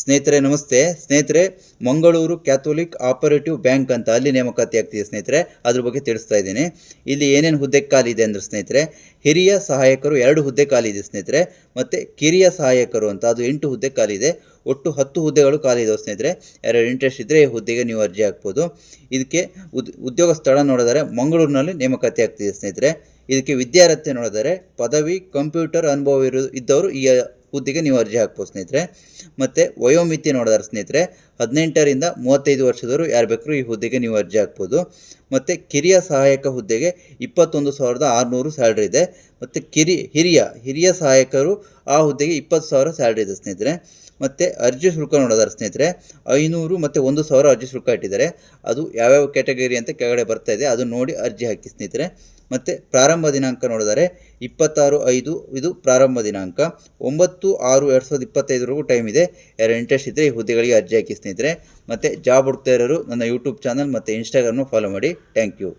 ಸ್ನೇಹಿತರೆ, ನಮಸ್ತೆ. ಸ್ನೇಹಿತರೆ, ಮಂಗಳೂರು ಕ್ಯಾಥೋಲಿಕ್ ಆಪರೇಟಿವ್ ಬ್ಯಾಂಕ್ ಅಂತ ಅಲ್ಲಿ ನೇಮಕಾತಿ ಆಗ್ತಿದೆ ಸ್ನೇಹಿತರೆ. ಅದ್ರ ಬಗ್ಗೆ ತಿಳಿಸ್ತಾ ಇದ್ದೀನಿ. ಇಲ್ಲಿ ಏನೇನು ಹುದ್ದೆ ಖಾಲಿ ಇದೆ ಅಂದರೆ ಸ್ನೇಹಿತರೆ, ಹಿರಿಯ ಸಹಾಯಕರು ಎರಡು ಹುದ್ದೆ ಖಾಲಿ ಇದೆ ಸ್ನೇಹಿತರೆ. ಮತ್ತು ಕಿರಿಯ ಸಹಾಯಕರು ಅಂತ ಅದು ಎಂಟು ಹುದ್ದೆ ಖಾಲಿ ಇದೆ. ಒಟ್ಟು ಹತ್ತು ಹುದ್ದೆಗಳು ಖಾಲಿ ಇದಾವೆ ಸ್ನೇಹಿತರೆ. ಯಾರ್ಯಾರು ಇಂಟ್ರೆಸ್ಟ್ ಇದ್ದರೆ ಈ ಹುದ್ದೆಗೆ ನೀವು ಅರ್ಜಿ ಹಾಕ್ಬೋದು. ಇದಕ್ಕೆ ಉದ್, ಉದ್ಯೋಗ ಸ್ಥಳ ನೋಡಿದರೆ ಮಂಗಳೂರಿನಲ್ಲಿ ನೇಮಕಾತಿ ಆಗ್ತಿದೆ ಸ್ನೇಹಿತರೆ. ಇದಕ್ಕೆ ವಿದ್ಯಾರ್ಥಿ ನೋಡಿದರೆ ಪದವಿ, ಕಂಪ್ಯೂಟರ್ ಅನುಭವ ಇರೋ, ಇದ್ದವರು ಈ ಹುದ್ದೆಗೆ ನೀವು ಅರ್ಜಿ ಹಾಕ್ಬೋದು ಸ್ನೇಹಿತರೆ. ಮತ್ತು ವಯೋಮಿತಿ ನೋಡಿದ್ರೆ ಸ್ನೇಹಿತರೆ, ಹದಿನೆಂಟರಿಂದ ಮೂವತ್ತೈದು ವರ್ಷದವರು ಯಾರು ಬೇಕಾದ್ರೂ ಈ ಹುದ್ದೆಗೆ ನೀವು ಅರ್ಜಿ ಹಾಕ್ಬೋದು. ಮತ್ತು ಕಿರಿಯ ಸಹಾಯಕ ಹುದ್ದೆಗೆ ಇಪ್ಪತ್ತೊಂದು ಸಾವಿರದ ಆರುನೂರು ಸ್ಯಾಲ್ರಿ ಇದೆ. ಮತ್ತು ಕಿರಿ, ಹಿರಿಯ ಹಿರಿಯ ಸಹಾಯಕರು ಆ ಹುದ್ದೆಗೆ ಇಪ್ಪತ್ತು ಸಾವಿರ ಸ್ಯಾಲ್ರಿ ಇದೆ ಸ್ನೇಹಿತರೆ. ಮತ್ತು ಅರ್ಜಿ ಶುಲ್ಕ ನೋಡೋದಾರೆ ಸ್ನೇಹಿತರೆ, ಐನೂರು ಮತ್ತು ಒಂದು ಸಾವಿರ ಅರ್ಜಿ ಶುಲ್ಕ ಇಟ್ಟಿದ್ದಾರೆ. ಅದು ಯಾವ್ಯಾವ ಕ್ಯಾಟಗರಿ ಅಂತ ಕೆಳಗಡೆ ಬರ್ತಾ ಇದೆ ಅದು ನೋಡಿ ಅರ್ಜಿ ಹಾಕಿ ಸ್ನೇಹಿತರೆ. ಮತ್ತು ಪ್ರಾರಂಭ ದಿನಾಂಕ ನೋಡಿದರೆ ಇಪ್ಪತ್ತಾರು ಐದು, ಇದು ಪ್ರಾರಂಭ ದಿನಾಂಕ. ಒಂಬತ್ತು ಆರು ಎರಡು ಸಾವಿರದ ಇಪ್ಪತ್ತೈದರವರೆಗೂ ಟೈಮ್ ಇದೆ. ಯಾರು ಇಂಟ್ರೆಸ್ಟ್ ಇದ್ದರೆ ಈ ಹುದ್ದೆಗಳಿಗೆ ಅರ್ಜಿ ಹಾಕಿ ಸ್ನೇಹಿತರೆ. ಮತ್ತು ಜಾಬ್ ಹುಡ್ತಾ ಇರೋರು ನನ್ನ ಯೂಟ್ಯೂಬ್ ಚಾನಲ್ ಮತ್ತು ಇನ್ಸ್ಟಾಗ್ರಾಮ್ನ ಫಾಲೋ ಮಾಡಿ. Thank you